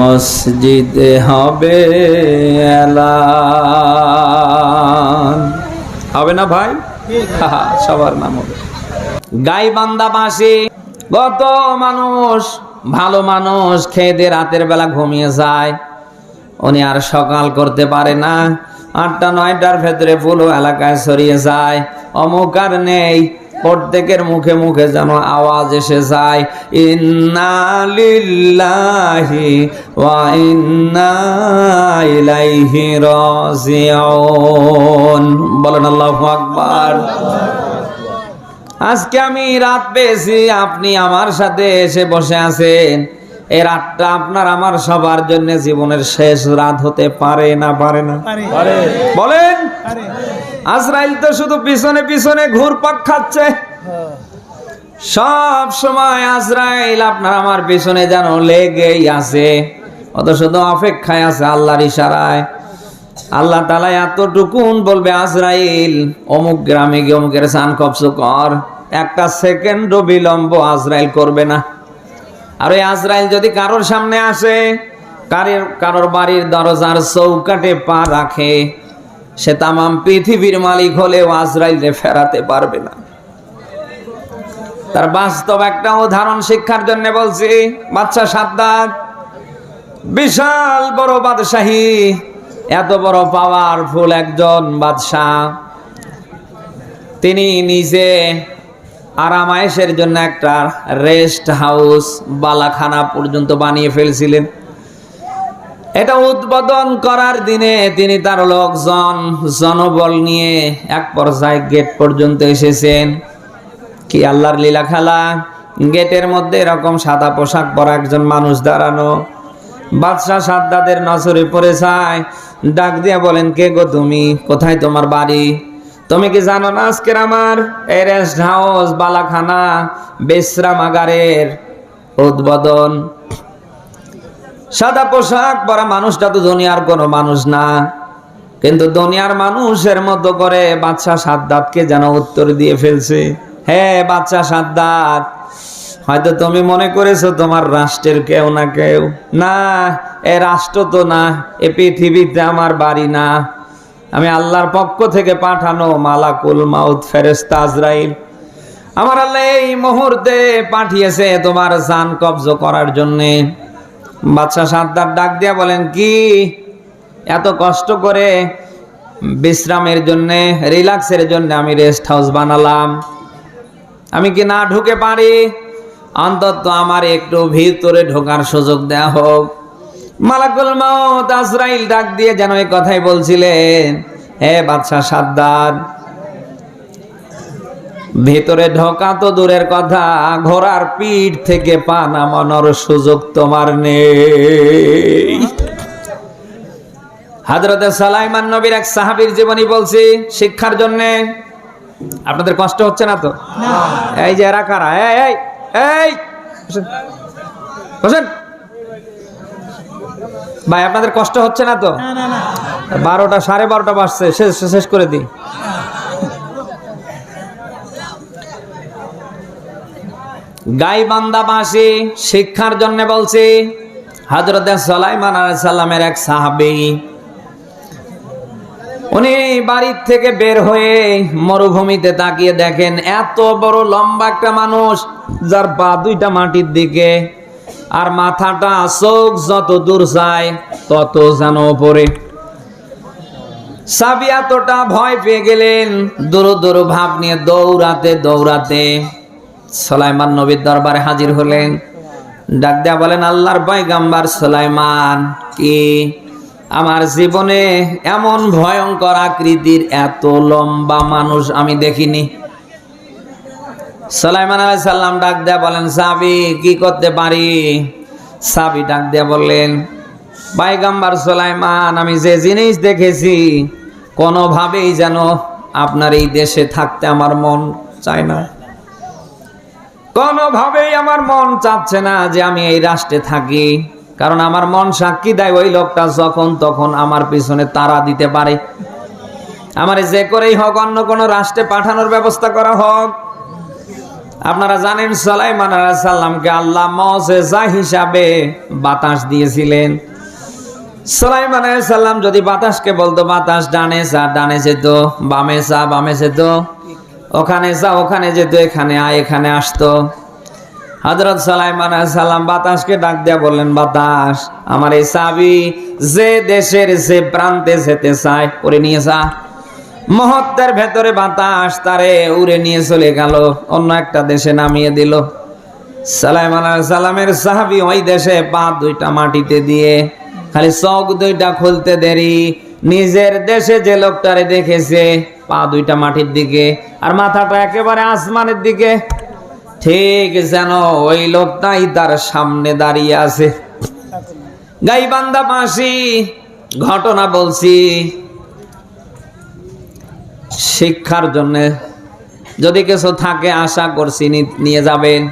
মসজিদে হবে হবে না ভাই? সবার নাম হবে। গাই বান্দা বাসে কত মানুষ, ভালো মানুষ খেয়ে রাতের বেলা ঘুমিয়ে যায়। উনি আর সকাল করতে পারে না। আটটা, নয়টার ভেতরে পুরো এলাকায় ছড়িয়ে যায়। অমুক আর নেই। প্রত্যেকের মুখে মুখে যেন আওয়াজ এসে যায় ইন্না লিল্লাহি ওয়া ইন্না ইলাইহি রাজিউন। বলেন আল্লাহু আকবার। আজকে আমি রাত পেয়েছি আপনি আমার সাথে এসে বসে আছেন। এই রাতটা আপনার আমার সবার জন্য জীবনের শেষ রাত হতে পারে না পারে না? বলেন। আজরাইল তো শুধু পিছনে পিছনে ঘুরপাক খাচ্ছে। সব সময় আজরাইল আপনার আমার পিছনে যেন লেগেই আছে। অত শুধু অপেক্ষায় আছে আল্লাহর ইশারায়। আল্লাহ তালা এতটুকুন বলবে, আজরাইল, অমুক গ্রামে গিয়ে অমুকের সান কবস কর। একটা সেকেন্ডও বিলম্ব আজরাইল করবে না। আর ওই আজরাইল যদি কারোর সামনে আসে, কারোর কারোর বাড়ির দরজার চৌকাটে পা রাখে সে তামাম পৃথিবীর মালিক হলেও আজরাইলে ফেরাতে পারবে না। তার বাস্তব একটা উদাহরণ শিক্ষার জন্য বলছি বাচ্চা সাদ্দাত, বিশাল বড় বাদশাহী, এত বড় পাওয়ারফুল একজন বাদশাহ। তিনি নিজে আরামায়েশের জন্য একটা রেস্ট হাউস বালাখানা পর্যন্ত বানিয়ে ফেলছিলেন। এটা উদ্বোধন করার দিনে তিনি তার লোকজন জনবল নিয়ে এক পর্যায়ে গেট পর্যন্ত এসেছেন। কি আল্লাহর লীলা খেলা? গেটের মধ্যে এরকম সাদা পোশাক পরা একজন মানুষ দাঁড়ানো। বাদশাহ সাদ্দাদের নজরে পড়ে যায়, ডাক দিয়া বলেন, কে গো তুমি? কোথায় তোমার বাড়ি? তুমি কি জানো না আজকের আমার এই রেস্ট হাউস, বালাখানা, বিশ্রামাগারের উদ্বোধন? সাদা পোশাক, পরা মানুষটা তো দুনিয়ার কোনো মানুষ না। কিন্তু দুনিয়ার মানুষের মতো করে বাচ্চা সাদ্দাতকে যেন উত্তর দিয়ে ফেলছে। হ্যাঁ বাচ্চা সাদ্দাত, হয়তো তুমি মনে করেছ তোমার রাষ্ট্রের কেউ না কেউ। না, এ রাষ্ট্র তো না, এ পৃথিবীতে আমার বাড়ি না। আমি আল্লাহর পক্ষ থেকে পাঠানো মালাকুল মাউত ফেরেস্তা আজরাইল। আমার আল্লাহ এই মুহূর্তে পাঠিয়েছে তোমার জান কবজ করার জন্যে। বাচ্চা সাদ্দার ডাক দিয়া বলেন, কি? এত কষ্ট করে বিশ্রামের জন্যে, রিল্যাক্সের জন্য আমি রেস্ট হাউস বানালাম। আমি কি না ঢুকে পারি? অন্তত আমার একটু ভিতরে ঢোকার সুযোগ দেয়া হোক। মালাকুল মাউত আজরাইল ডাক দিয়ে যেন এই কথাই বলছিলেন, হে বাদশাহ সাদ্দার ভেতরে ঢোকা তো দূরের কথা ঘোড়ার পিঠ থেকে পা নামানোর সুযোগ তোমার নেই। হাজরতে সালাইমান নবীর এক সাহাবীর জীবনী বলছি শিক্ষার জন্য। আপনাদের কষ্ট হচ্ছে না তো? এই যে এরা কারা? এই এই ভাই আপনাদের কষ্ট হচ্ছে না তো? বারোটা সাড়ে বারোটা বাজছে। শেষ শেষ করে দিই। গাই বান্দা বাসি শিক্ষার জন্য বলছি হজরত সালাইমান সাল্লামের এক সাহাবি, উনি বাড়ির থেকে বের হয়ে মরুভূমিতে তাকিয়ে দেখেন, এত বড় লম্বা একটা মানুষ যার পা দুইটা মাটির দিকে আর মাথাটা চোখ যত দূর যায় তত যেন ওপরে সাবি এতটা ভয় পেয়ে গেলেন দূর দূর ভাব নিয়ে দৌড়াতে দৌড়াতে সোলাইমান নবীর দরবারে হাজির হলেন। ডাক দেয়া বলেন, আল্লাহর পয়গাম্বার সোলাইমান, কি আমার জীবনে এমন ভয়ঙ্কর আকৃতির এত লম্বা মানুষ আমি দেখিনি? সালাইমান আলাই সাল্লাম ডাক দেয়া বলেন, সাবি, কি করতে পারি? সাবি ডাক দেয়া বললেন পাইগাম্বার সোলাইমান, আমি যে জিনিস দেখেছি, কোনোভাবেই যেন আপনার এই দেশে থাকতে আমার মন চায় না। কোনোভাবেই আমার মন চাচ্ছে না যে আমি এই রাষ্ট্রে থাকি। কারণ আমার মন সাক্ষী দেয় ওই লোকটা যখন তখন আমার পিছনে তারা দিতে পারে। আমার যে করেই হোক, অন্য কোনো রাষ্ট্রে পাঠানোর ব্যবস্থা করা হোক। আপনারা জানেন, সালাইমান সাল্লামকে আল্লাহ মজেজা হিসাবে বাতাস দিয়েছিলেন। সালাইমান সাল্লাম যদি বাতাসকে বলতো, বাতাস ডানে চা, ডানে যেত, বামে চা, বামে যেত। ওখানে যা ওখানে যেত, এখানে আয়, এখানে আসতো। হজরত সালাইমান সালাম বাতাসকে ডাক দিয়া বললেন, বাতাস, আমার এই চাবি যে দেশের যে প্রান্তে যেতে চায় করে নিয়ে যা। মহত্বের ভেতরে বাতাস তারে উড়ে নিয়ে চলে গেল, অন্য একটা দেশে নামিয়ে দিল। সালাইমান সালামের সাহাবি ওই দেশে পা দুইটা মাটিতে দিয়ে খালি চোখ দুইটা খুলতে দেরি নিজের দেশে যে লোকটারে দেখেছে, পা দুইটা মাটির দিকে আর মাথাটা একেবারে আসমানের দিকে, ঠিক যেন ওই লোকটাই তার সামনে দাঁড়িয়ে আছে। গাইবান্ধা মাসি ঘটনা বলছি, শিক্ষার জন্য যদি কিছু থাকে আশা করছি নিয়ে যাবেন।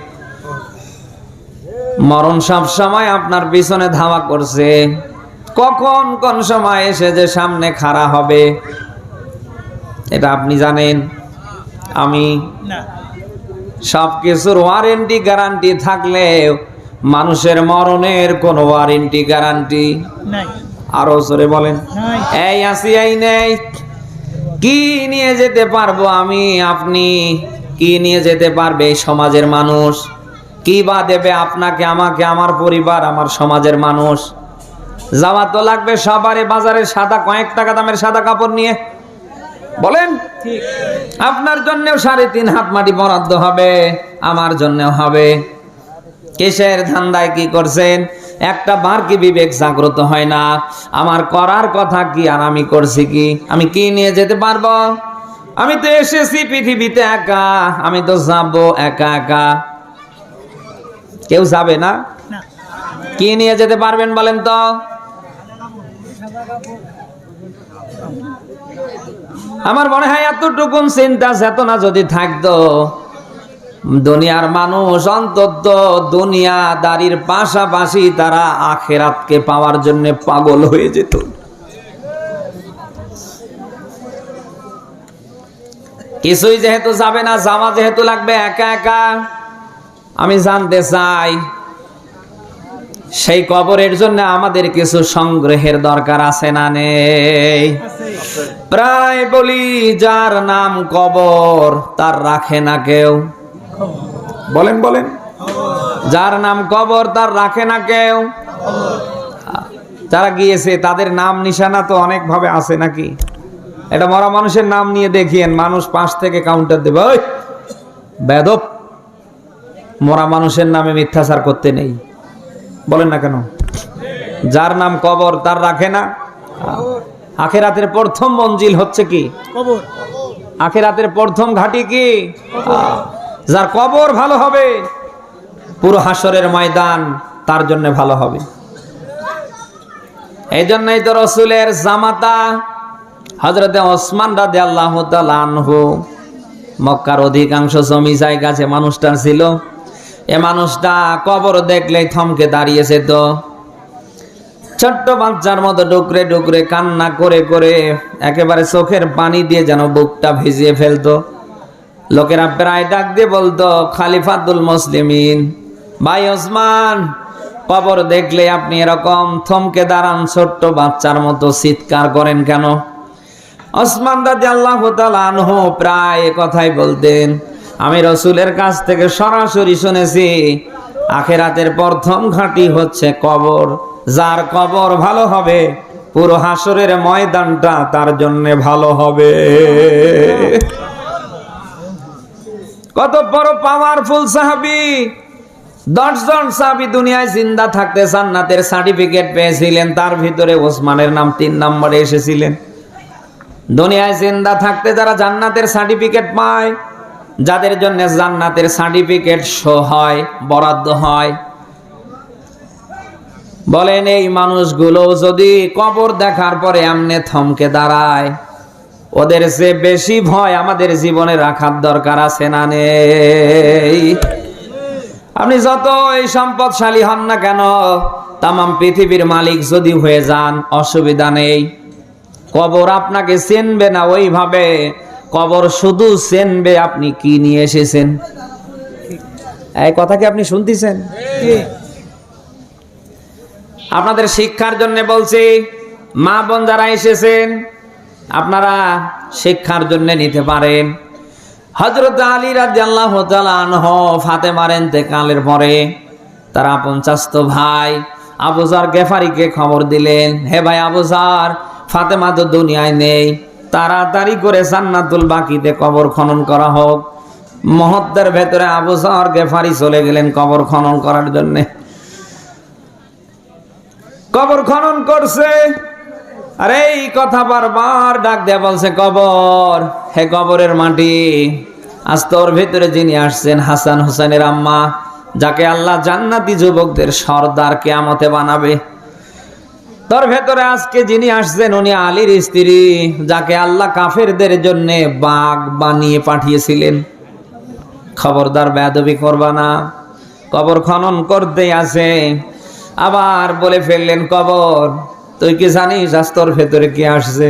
মরণ সব সময় আপনার পিছনে ধাওয়া করছে। কখন কোন সময় এসে যে সামনে খাড়া হবে? এটা আপনি জানেন। আমি সব কিছুর ওয়ারেন্টি গ্যারান্টি থাকলেও মানুষের মরণের কোনো ওয়ারেন্টি গ্যারান্টি আরও জোরে বলেন। এই আসি এই নেই। কি নিয়ে যেতে পারব আমি? আপনি কি নিয়ে যেতে পারবে এই সমাজের মানুষ? কি বা দেবে আপনাকে আমাকে আমার পরিবার আমার সমাজের মানুষ? যাওয়া তো লাগবে সবারে বাজারে সাদা কয়েক টাকা দামের সাদা কাপড় নিয়ে। বলেন? আপনার জন্যও সাড়ে তিন হাত মাটি বরাদ্দ হবে আমার জন্যও হবে। কিসের ধান্দায় কি করছেন? একটা বার কি বিবেক জাগ্রত হয় না? আমার করার কথা কি আর আমি করছি কি? আমি কি নিয়ে যেতে পারব? আমি তো এসেছি পৃথিবীতে একা আমি তো যাব একা একা। কেউ যাবে না। কি নিয়ে যেতে পারবেন বলেন তো? আমার মনে হয় এতটুকুন চিন্তা চেতনা যদি থাকতো, দুনিয়ার মানুষ অন্তত দুনিয়াদারির পাশাপাশি তারা আখেরাতকে পাওয়ার জন্য পাগল হয়ে যেত। কিছুই যেহেতু যাবে না যাওয়া যেহেতু লাগবে, একা একা। আমি জানতে চাই সেই কবরের জন্য আমাদের কিছু সংগ্রহের দরকার আছে না নেই? প্রায় বলি যার নাম কবর, তার রাখে না কেউ। বলেন বলেন। যার নাম কবর, তার রাখে না কেউ। যারা গিয়েছে, তাদের নাম নিশানা তো অনেক ভাবে আছে নাকি? এটা মরা মানুষের নাম নিয়ে দেখিয়েন, মানুষ পাশ থেকে কাউন্টার দেবে। ওই, বেদব। মরা মানুষের নামে মিথ্যাচার করতে নেই। বলেন না কেন? যার নাম কবর তার রাখে না। আখেরাতের প্রথম মঞ্জিল হচ্ছে কি? কবর। আখেরাতের প্রথম ঘাটি কি? যার কবর ভালো হবে পুরো হাসরের ময়দান তার জন্য ভালো হবে। এই জন্যই তো রসুলের জামাতা হজরতে ওসমান রাদে আল্লাহ মক্কার অধিকাংশ জমি জায়গা যে মানুষটার ছিল এ মানুষটা কবর দেখলেই থমকে দাঁড়িয়েছে তো। ছোট্ট বাচ্চার মতো ডুকরে ডুকরে কান্না করে করে একেবারে চোখের পানি দিয়ে যেন বুকটা ভিজিয়ে ফেলতো। লোকেরা প্রায় ডাক দিয়ে বলতো, খালিফাতুল মুসলিমিন, ভাই ওসমান, কবর দেখলে আপনি এরকম থমকে দাঁড়ান, ছোট্ট বাচ্চার মতো চিৎকার করেন কেন? ওসমান রাজি আল্লাহ আনহু প্রায় কথাই বলতেন আমি রসুলের কাছ থেকে সরাসরি শুনেছি, আখেরাতের প্রথম ঘাঁটি হচ্ছে কবর। যার কবর ভালো হবে, পুরো হাসরের ময়দানটা তার জন্য ভালো হবে। কত বড় পাওয়ারফুল সাহাবি! দশজন সাহাবি দুনিয়ায় জিন্দা থাকতে জান্নাতের সার্টিফিকেট পেয়েছিলেন, তার ভিতরে ওসমানের নাম তিন নম্বরে এসেছিলেন। দুনিয়ায় জিন্দা থাকতে যারা জান্নাতের সার্টিফিকেট পায় যাদের জন্য জান্নাতের সার্টিফিকেট শো হয়, বরাদ্দ হয়। বলেন, এই মানুষগুলো যদি কবর দেখার পরে এমনে থমকে দাঁড়ায়, ওদের যে বেশি ভয় আমাদের জীবনে রাখার দরকার আছে না নেই? আপনি যত এই সম্পদশালী হন না কেন, তামাম পৃথিবীর মালিক যদি হয়ে যান, অসুবিধা নেই। কবর আপনাকে চিনবে না ওইভাবে। কবর শুধু চেনবে আপনি কি নিয়ে এসেছেন? এই কথা কি আপনি শুনতেছেন? আপনাদের শিক্ষার জন্য বলছি মা বোন যারা এসেছেন আপনারা শিক্ষার জন্য নিতে পারেন। হজরত আলী রাজ্লাহ আনহ ফাতেমার কালের পরে তারা পঞ্চাশত ভাই আবুজার গেফারিকে খবর দিলেন হে ভাই আবুজার ফাতেমা তো দুনিয়ায় নেই। তাড়াতাড়ি করে জান্নাতুল বাকিতে কবর খনন করা হোক। মহত্বের ভেতরে আবুজার গেফারি চলে গেলেন কবর খনন করার জন্যে। কবর খনন করছে। আরে এই কথা বারবার ডাক দেয়া বলছে, কবর, হে কবরের মাটি। আজ তোর ভেতরে যিনি আসছেন হাসান হোসেনের আম্মা, যাকে আল্লাহ জান্নাতি যুবকদের সর্দার কেয়ামতে বানাবে। তোর ভেতরে আজকে যিনি আসছেন, উনি আলীর স্ত্রী, যাকে আল্লাহ কাফেরদের জন্য বাঘ বানিয়ে পাঠিয়েছিলেন। খবরদার বেদবি করবা না। কবর খনন করতে আছে। আবার বলে ফেললেন, কবর, তুই কি জানিস আজ তোর ভেতরে কি আসছে?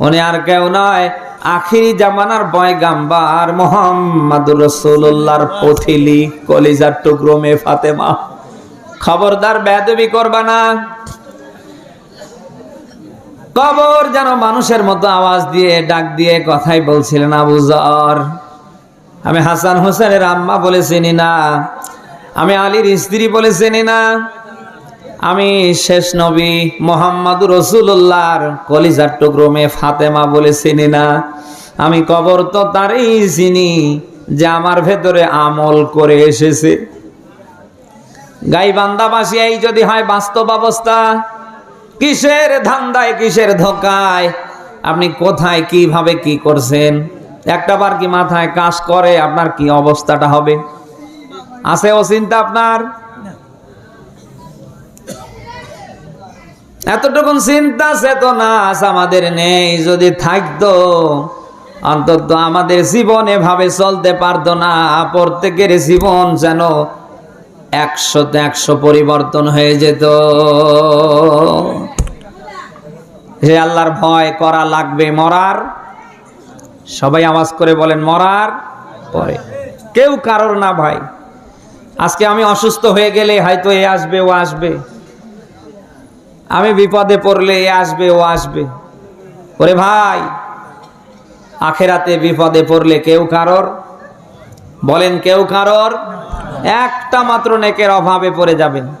উনি, আর কেউ নয়, আখিরি জামানার বয়গাম্বার মোহাম্মদুর রসুল্লাহর পথিলি কলিজার টুকরো মে ফাতেমা। খবরদার বেদবি করবা না। কবর যেন মানুষের মতো আওয়াজ দিয়ে, ডাক দিয়ে কথাই বলছিলেন আবুজর আমি হাসান হোসেনের আম্মা বলে চিনি না। আমি আলীর স্ত্রী বলে চিনি না। আমি শেষ নবী মোহাম্মদুর রসুল্লাহর কলিজার টুকরো মেয়ে ফাতেমা বলে চিনি না। আমি কবর তো তারই চিনি যে আমার ভেতরে আমল করে এসেছে। গাইবান্দাবাসী এই যদি হয় বাস্তব অবস্থা। কিসের ধান্দায়, কিসের ধোকায়? আপনি কোথায়, কীভাবে, কি করছেন? একটা বার কি মাথায় কাজ করে, আপনার কি অবস্থাটা হবে? আছে ও চিন্তা আপনার? এতটুকুন চিন্তা চেতনা আমাদের নেই, যদি থাকতো, অন্তত আমাদের জীবন এভাবে চলতে পারতো না, প্রত্যেকের জীবন যেন একশোতে একশো পরিবর্তন হয়ে যেত। হে আল্লাহর ভয়, করা লাগবে মরার। সবাই আওয়াজ করে বলেন, মরার পরে। কেউ কারোর না ভাই। আজকে আমি অসুস্থ হয়ে গেলে হয়তো এ আসবে, ও আসবে। আমি বিপদে পড়লে এ আসবে, ও আসবে। ওরে ভাই, আখেরাতে বিপদে পড়লে কেউ কারোর? বলেন, কেউ কারোর? একটা মাত্র নেকের অভাবে পড়ে যাবেন।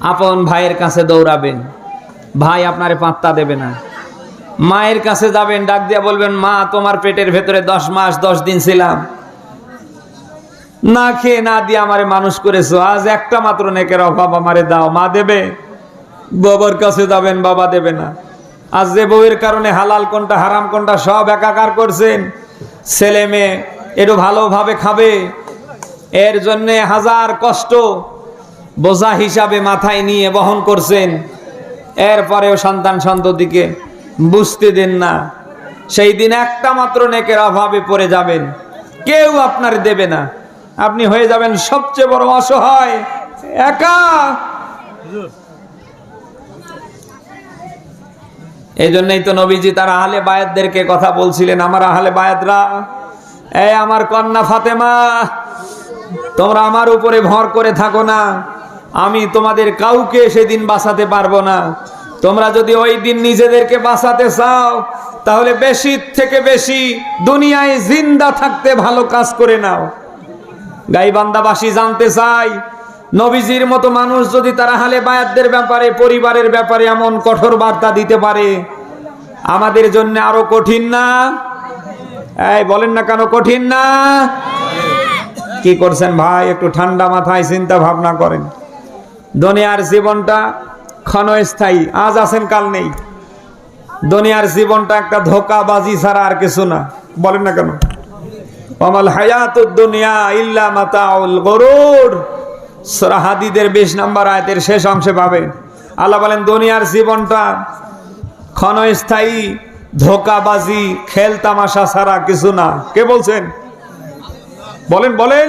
আপন ভাইয়ের কাছে দৌড়াবেন। ভাই আপনারে পাত্তা দেবে না। মায়ের কাছে যাবেন, ডাক দিয়া বলবেন, মা, তোমার পেটের ভেতরে দশ মাস, দশ দিন ছিলাম। না খেয়ে না দিয়ে আমারে মানুষ করেছ। আজ একটা মাত্র নেকের অভাব আমারে দাও। মা দেবে? বাবার কাছে যাবেন, বাবা দেবে না। আজ যে বউয়ের কারণে হালাল কোনটা, হারাম কোনটা সব একাকার করছেন। ছেলে মেয়ে, একটু ভালোভাবে খাবে। এর জন্যে হাজার কষ্ট বোঝা হিসাবে মাথায় নিয়ে বহন করছেন। এরপরেও সন্তান সন্ততিকে বুঝতে দেন না। সেই দিন একটা মাত্র নেকের অভাবে পড়ে যাবেন। কেউ আপনার দেবে না। আপনি হয়ে যাবেন সবচেয়ে বড় অসহায়। একা। এই জন্যই তো নবীজি তার আহলে বায়াতদেরকে কথা বলছিলেন, আমার আহলে বায়াতরা, এ আমার কন্যা ফাতেমা তোমরা আমার উপরে ভর করে থাকো না। আমি তোমাদের কাউকে সেদিন বাঁচাতে পারব না। তোমরা যদি ওই দিন নিজেদেরকে বাঁচাতে চাও, তাহলে বেশি থেকে বেশি দুনিয়ায় জিন্দা থাকতে ভালো কাজ করে নাও। গাইবান্দাবাসী জানতে চাই, নবীজির মতো মানুষ যদি তারা হালে বায়াতদের ব্যাপারে, পরিবারের ব্যাপারে এমন কঠোর বার্তা দিতে পারে, আমাদের জন্য আরও কঠিন না? এই বলেন না কেন কঠিন না? কি করছেন ভাই? একটু ঠান্ডা মাথায় চিন্তা ভাবনা করেন। দুনিয়ার জীবনটা ক্ষণস্থায়ী, আজ আছেন, কাল নেই। দুনিয়ার জীবনটা একটা ধোকাবাজি ছাড়া আর কিছু না। বলেন না কেন? অমাল হায়াত দুনিয়া ইল্লা মাতাউল গরুর। সূরা হাদিদের বিশ নম্বর আয়াতের শেষ অংশে পাবেন। আল্লাহ বলেন, দুনিয়ার জীবনটা ক্ষণস্থায়ী, ধোকাবাজি, খেল তামাশা ছাড়া কিছু না। কে বলছেন? বলেন বলেন।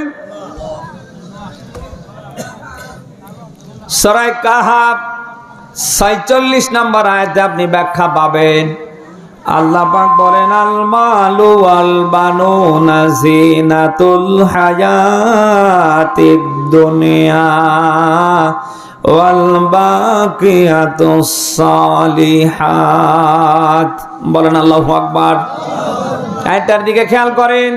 সরাই কাহাব সাইচল্লিশ নম্বর আয়াতে আপনি ব্যাখ্যা পাবেন। আল্লাহ পাক বলেন, আল মালু আল বানুনা জিনাতুল হায়াতিদ দুনিয়া ওয়াল বাকিয়াতুস সালিহাত। বলেন আল্লাহু আকবার। আয়াতটার দিকে খেয়াল করেন।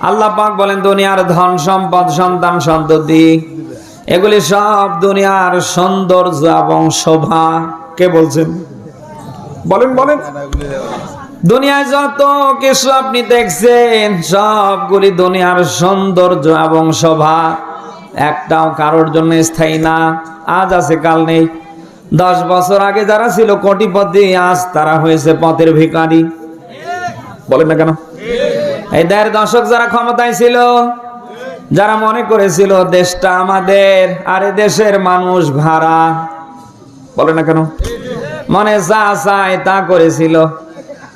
আল্লাহ পাক বলেন, দুনিয়ার ধন সম্পদ, সন্তান সন্ততি, এগুলি সব দুনিয়ার সৌন্দর্য এবং শোভা। কে বলছেন? বলেন বলেন। দুনিয়ায় যত কিছু আপনি দেখছেন, সবগুলি দুনিয়ার সৌন্দর্য এবং শোভা। একটাও কারোর জন্য স্থায়ী না। আজ আছে, কাল নেই। দশ বছর আগে যারা ছিল কোটিপতি, আজ তারা হয়েছে পথের ভিখারি। বলেন না কেন? এই দেড় দশক যারা ক্ষমতায় ছিল, যারা মনে করেছিল দেশটা আমাদের, আর দেশের মানুষ ভাড়া, বলে না কেন? মনে যা চায় তা করেছিল।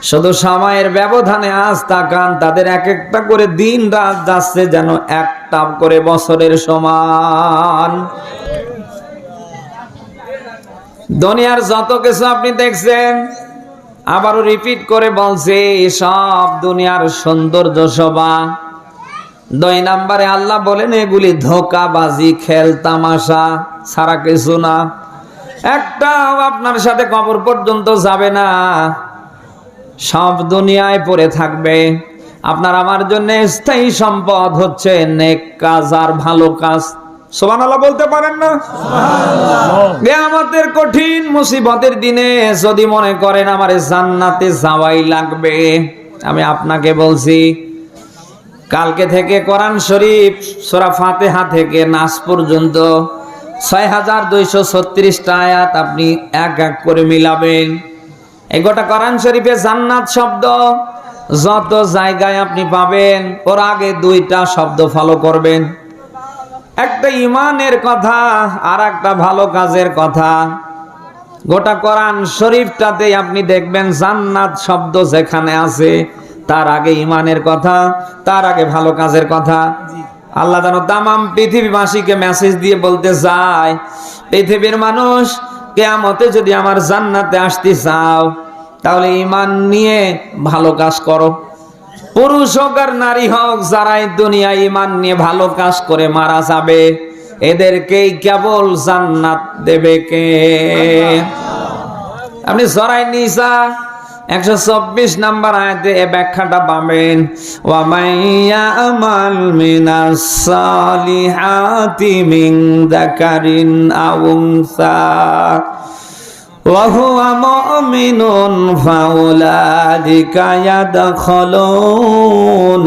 শুধু সময়ের ব্যবধানে আজ তাকান তাদের এক একটা করে দিন রাত যাচ্ছে যেন একটা করে বছরের সমান। দুনিয়ার যত কিছু আপনি দেখছেন আবারও রিপিট করে বলছে সব দুনিয়ার সৌন্দর্য শোভা। দুই নাম্বারে আল্লাহ বলেন, এগুলি ধোকাবাজি, খেল তামাশা সারা কিছু না। একটাও আপনার সাথে কবর পর্যন্ত যাবে না। সব দুনিয়ায় পড়ে থাকবে। আপনার আমার জন্য স্থায়ী সম্পদ হচ্ছে নেক কাজ আর ভালো কাজ। সোমান আল্লাহ বলতে পারেন না? আমাদের কঠিন মুসিবতের দিনে যদি মনে করেন আমার জান্নাতে যাওয়াই লাগবে আমি আপনাকে বলছি কালকে থেকে কোরআন শরীফ সোরা ফাতেহা থেকে নাস পর্যন্ত ছয় হাজার দুইশো ছত্রিশটা আয়াত আপনি এক এক করে মিলাবেন। এই গোটা কোরআন শরীফে জান্নাত শব্দ যত জায়গায় আপনি পাবেন ওর আগে দুইটা শব্দ ফলো করবেন। একটা ইমানের কথা আর একটা ভালো কাজের কথা। গোটা কোরআন শরীফটাতে আপনি দেখবেন জান্নাত শব্দ যেখানে আছে তার আগে ইমানের কথা তার আগে ভালো কাজের কথা। আল্লাহ যেন তামাম পৃথিবীবাসীকে মেসেজ দিয়ে বলতে চায় পৃথিবীর মানুষ কেয়ামতে যদি আমার জান্নাতে আসতে চাও তাহলে ইমান নিয়ে ভালো কাজ করো। পুরুষ হোক আর নারী হোক, যারাই দুনিয়া ইমান নিয়ে ভালো কাজ করে মারা যাবে, এদেরকেই কেবল জান্নাত দেবে কে? আপনি সরাই নিসা একশো চব্বিশ নাম্বার আয়তে وهو مؤمن فأولئك يدخلون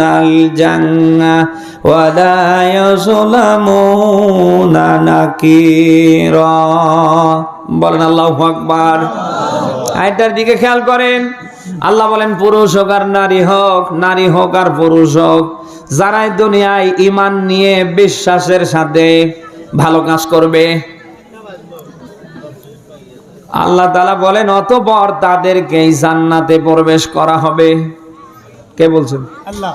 الجنة ولا يظلمون نكيرا বলেন আল্লাহু আকবার আয়টার দিকে খেয়াল করেন আল্লাহ বলেন পুরুষ হোক আর নারী হোক নারী হোক আর পুরুষ হোক যারাই দুনিয়ায় ইমান নিয়ে বিশ্বাসের সাথে ভালো কাজ করবে আল্লাহ তালা বলেন অতপর তাদেরকে জান্নাতে প্রবেশ করা হবে। কে বলছেন আল্লাহ।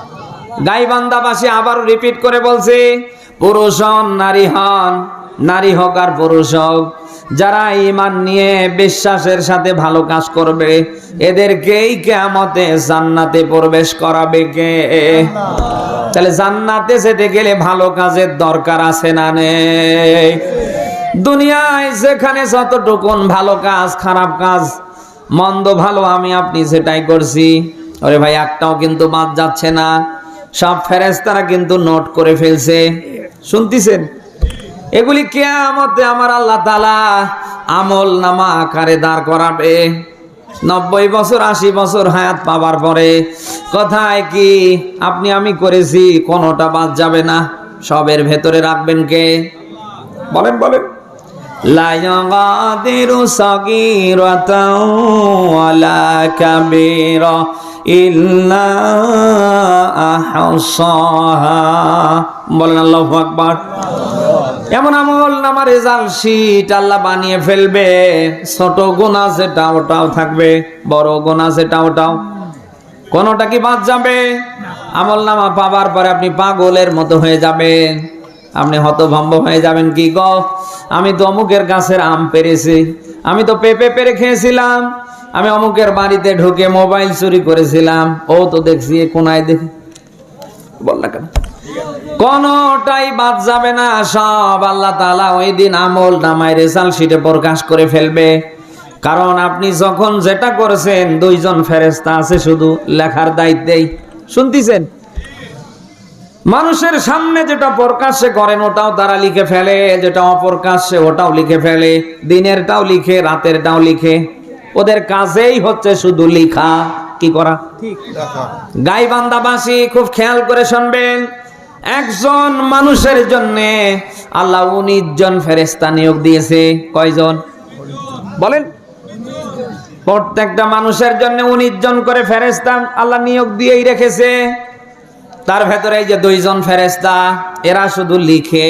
গাইবান্দাবাসী আবার রিপিট করে বলছে পুরুষ হন নারী হন নারী হোক আর পুরুষ হোক যারা ইমান নিয়ে বিশ্বাসের সাথে ভালো কাজ করবে এদেরকেই কেমতে জান্নাতে প্রবেশ করাবে কে? তাহলে জান্নাতে যেতে গেলে ভালো কাজের দরকার আছে না নেই? দুনিয়ায় যেখানে যতটুকুন ভালো কাজ, খারাপ কাজ, মন্দ ভালো আমি আপনি সেটাই করছি। ওরে ভাই, একটাও কিন্তু বাদ যাচ্ছে না। সব ফেরেস্তারা কিন্তু নোট করে ফেলছে। শুনতেছেন? এগুলি কে কেয়ামতে আমার আল্লাহ তালা আমল নামা আকারে দাঁড় করাবে। নব্বই বছর, আশি বছর হায়াত পাবার পরে কথায় কি আপনি আমি করেছি, কোনোটা বাদ যাবে না। সবের ভেতরে রাখবেন কে? বলেন বলেন। لا يغادر صغيرة ولا كبيرة إلا أحصاها বলেন আল্লাহু আকবার এমন আমল নামা রেজাল্ট শিট আল্লাহ বানিয়ে ফেলবে ছোট গোনা যেটা ওটাও থাকবে বড় গোনা যেটা ওটাও কোনটা কি বাদ যাবে আমল নামা পাবার পরে আপনি পাগলের মতো হয়ে যাবেন আপনি হতভম্ব হয়ে যাবেন কি গ? আমি তো অমুকের গাছের আম পেরেছি। আমি তো পেঁপে পেরে খেয়েছিলাম। আমি অমুকের বাড়িতে ঢুকে মোবাইল চুরি করেছিলাম। ও তো দেখছি কোনায় দেখি বল না কেন। কোনটাই বাদ যাবে না। সব আল্লাহ তালা ওই দিন আমল নামায় রেজাল্ট শিটে প্রকাশ করে ফেলবে। কারণ আপনি যখন যেটা করেছেন, দুইজন ফেরেস্তা আছে শুধু লেখার দায়িত্বেই। শুনতেছেন? মানুষের সামনে যেটা প্রকাশ্যে করেন ওটাও তারা লিখে ফেলে যেটা অপ্রকাশ্যে ওটাও লিখে ফেলে দিনেরটাও লিখে রাতেরটাও লিখে। ওদের কাজেই হচ্ছে শুধু লিখা। কি করা? গাইবান্দাবাসী খুব খেয়াল করে শুনবেন একজন মানুষের জন্য আল্লাহ উনিশ জন ফেরেস্তা নিয়োগ দিয়েছে। কয়জন? বলেন। প্রত্যেকটা মানুষের জন্য উনিশ জন করে ফেরেস্তা আল্লাহ নিয়োগ দিয়েই রেখেছে। তার ভেতরে এই যে দুইজন ফেরেস্তা এরা শুধু লিখে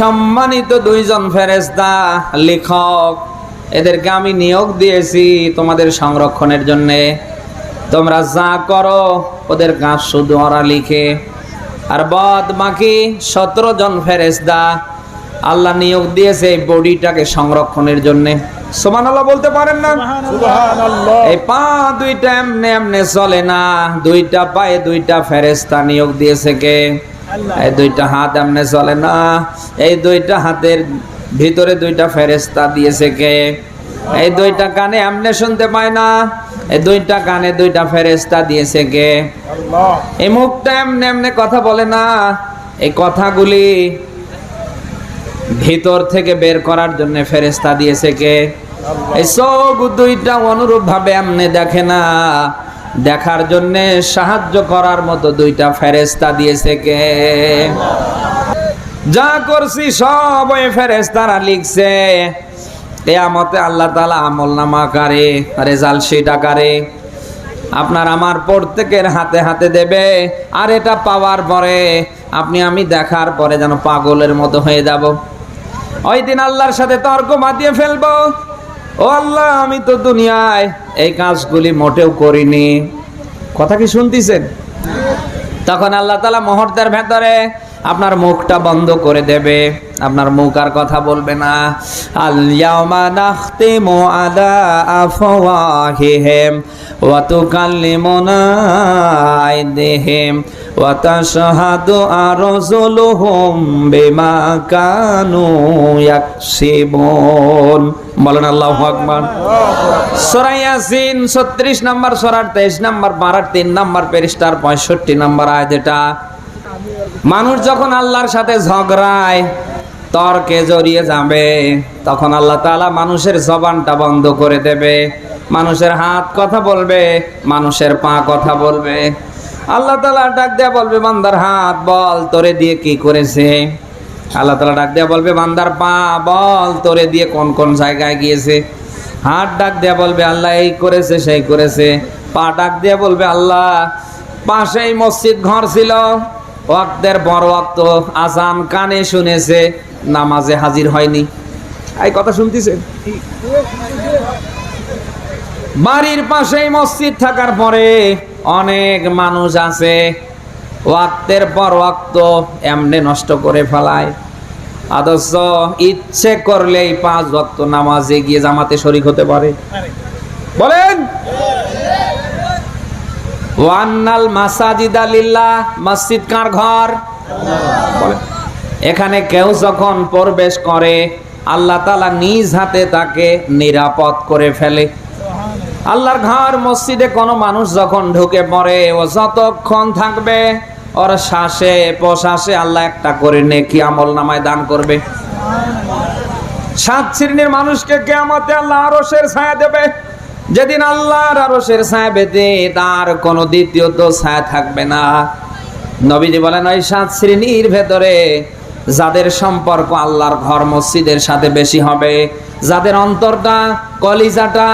সম্মানিত দুইজন ফেরেস্তা লেখক, এদেরকে আমি নিয়োগ দিয়েছি তোমাদের সংরক্ষণের জন্যে। তোমরা যা করো, ওদের কাজ শুধু ওরা লিখে। আর বদ বাকি সতেরো জন ফেরেস্তা আল্লাহ নিয়োগ দিয়েছে এই বডিটাকে সংরক্ষণের জন্য। সমান আল্লাহ বলতে পারেন না? এই পা দুইটা এমনে এমনে চলে না দুইটা পায়ে দুইটা ফেরেস্তা নিয়োগ দিয়েছে কে? এই দুইটা হাত এমনে চলে না এই দুইটা হাতের ভিতরে দুইটা ফেরেস্তা দিয়েছে কে? এই দুইটা কানে এমনে শুনতে পায় না এই দুইটা কানে দুইটা ফেরেস্তা দিয়েছে কে? এই মুখটা এমনে এমনে কথা বলে না এই কথাগুলি ভিতর থেকে বের করার জন্য ফেরেস্তা দিয়েছে কে? এই সব দুইটা অনুরূপ ভাবে এমনি দেখে না। দেখার জন্য সাহায্য করার মতো দুইটা ফেরেস্তা দিয়েছে কে? যা করছি সব ওই ফেরেস্তারা লিখছে। কেয়ামতে আল্লাহ তালা আমল নামা আকারে রেজাল্ট শিট আকারে। আপনার আমার প্রত্যেকের হাতে হাতে দেবে, আর এটা পাওয়ার পরে আপনি আমি দেখার পরে যেন পাগলের মতো হয়ে যাব। ওই দিন আল্লাহর সাথে তর্ক মাতিয়ে ফেলব। ও আল্লাহ, আমি তো দুনিয়ায় এই কাজগুলি মোটেও করিনি। কথা কি শুনতেছেন? তখন আল্লাহ তালা মুহূর্তের ভেতরে আপনার মুখটা বন্ধ করে দেবে। আপনার মুখ আর কথা বলবে না। আল ইয়াউমা নাখতিমু আলা আফওয়াহিহিম ওয়া তুকাল্লিমুনা আইদিহিম ওয়া তাশহাদু আরজুলুহুম বিমা কানু ইয়াকসিবুন। বলেন আল্লাহু আকবার। সূরা ইয়াসিন 36 নম্বর, সূরার 23 নম্বর পারার 3 নম্বর, পৃষ্ঠার 65 নম্বর আয়াত এটা মানুষ যখন আল্লাহর সাথে ঝগড়ায়, তর্কে জড়িয়ে যাবে, তখন আল্লাহ তাআলা মানুষের জবানটা বন্ধ করে দেবে, মানুষের হাত কথা বলবে, মানুষের পা কথা বলবে। আল্লাহ তালা ডাক দেয়া বলবে, বান্দার হাত বল, তোরে দিয়ে কি করেছে? আল্লাহ তালা ডাক দেয়া বলবে, বান্দার পা বল, তোরে দিয়ে কোন কোন জায়গায় গিয়েছে? হাত ডাক দেয়া বলবে, আল্লাহ এই করেছে, সেই করেছে। পা ডাক দেয়া বলবে, আল্লাহ, পাশেই মসজিদ ঘর ছিল। ওয়াক্তের বড় ওয়াক্ত আজান কানে শুনেছে, নামাজে হাজির হয়নি। এই কথা শুনতেছে? বাড়ির পাশেই মসজিদ থাকার পরে অনেক মানুষ আছে, ওয়াক্তের পর ওয়াক্ত এমনে নষ্ট করে ফেলায়। আদর্শ ইচ্ছে করলেই পাঁচ ওয়াক্ত নামাজে গিয়ে জামাতে শরিক হতে পারে। বলেন? ওয়ান্নাল মাসাজিদ আলিল্লাহ মসজিদ কার ঘর? এখানে কেউ যখন প্রবেশ করে, আল্লাহ তালা নিজ হাতে তাকে নিরাপদ করে ফেলে। আল্লাহর ঘর, মসজিদে কোনো মানুষ যখন ঢুকে পড়ে, ও যতক্ষণ থাকবে, ওর শ্বাসে, প্রশ্বাসে আল্লাহ একটা করে নেকি আমল নামায় দান করবে। সাত শ্রেণির মানুষকে কেয়ামতে আল্লাহ আরশের ছায়া দেবে। যেদিন আল্লাহর আরশের বেঁধে তার কোনো দ্বিতীয়ত ছায়া থাকবে না। নবীজি বলেন, ওই সাত শ্রেণির ভেতরে যাদের সম্পর্ক আল্লাহর ঘর মসজিদের সাথে বেশি হবে, যাদের অন্তরটা, কলিজাটা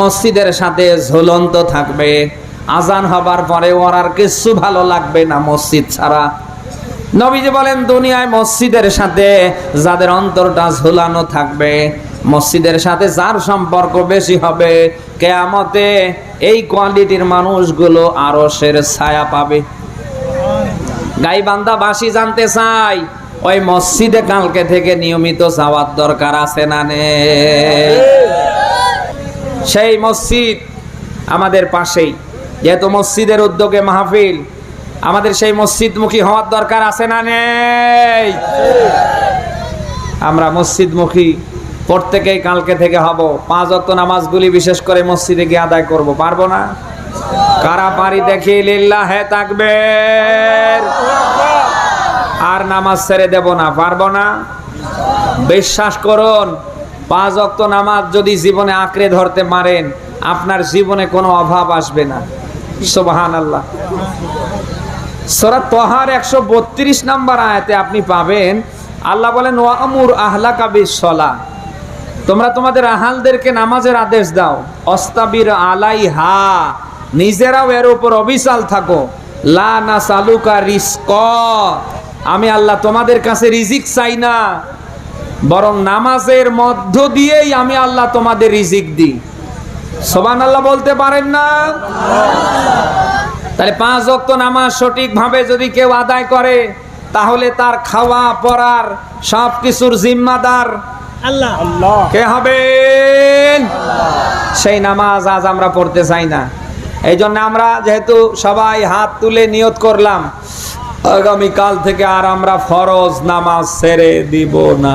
মসজিদের সাথে ঝুলন্ত থাকবে, আজান হবার পরে ওর আর কিছু ভালো লাগবে না মসজিদ ছাড়া। নবীজি বলেন, দুনিয়ায় মসজিদের সাথে যাদের অন্তরটা ঝুলানো থাকবে মসজিদের সাথে যার সম্পর্ক বেশি হবে, কেয়ামতে এই কোয়ালিটির মানুষগুলো আরও সের ছায়া পাবে। গাইবান্ধা বাসি জানতে চাই, ওই মসজিদে কালকে থেকে নিয়মিত যাওয়ার দরকার আছে না নে? সেই মসজিদ আমাদের পাশেই, যেহেতু মসজিদের উদ্যোগে মাহফিল, আমাদের সেই মসজিদমুখী হওয়ার দরকার আছে না নেই? আমরা মসজিদমুখী প্রত্যেকেই কালকে থেকে হব। পাঁচ অক্ত নামাজগুলি বিশেষ করে মসজিদে গিয়ে আদায় করব। পারব না? কারা পারি দেখি, লিল্লাহ হে থাকবে আর নামাজ ছেড়ে দেব না, পারব না? বিশ্বাস করুন, পাঁচ অক্ত নামাজ যদি জীবনে আঁকড়ে ধরতে মারেন, আপনার জীবনে কোনো অভাব আসবে না। সোবাহান আল্লাহ সোরা তোহার একশো বত্রিশ নাম্বার আয়াতে আপনি পাবেন, আল্লাহ বলেন ওয়ামুর আহলা কাবি সলা। তোমরা তোমাদের আহালদেরকে নামাজের আদেশ দাও। অস্তাবির আলাই হা নিজেরাও এর উপর অবিচাল থাকো। লা না সালুকা রিস্ক, আমি আল্লাহ তোমাদের কাছে রিজিক চাই না। বরং নামাজের মধ্য দিয়েই আমি আল্লাহ তোমাদের রিজিক দিই। সোবান আল্লাহ বলতে পারেন না? তাহলে পাঁচ অক্ত নামাজ সঠিকভাবে যদি কেউ আদায় করে, তাহলে তার খাওয়া, পড়ার সব কিছুর জিম্মাদার আল্লাহ। আল্লাহ। কে হবেন? সেই নামাজ আজ আমরা পড়তে চাই না। এই জন্য আমরা যেহেতু সবাই হাত তুলে নিয়ত করলাম আগামীকাল থেকে আর আমরা ফরজ নামাজ ছেড়ে দিব না।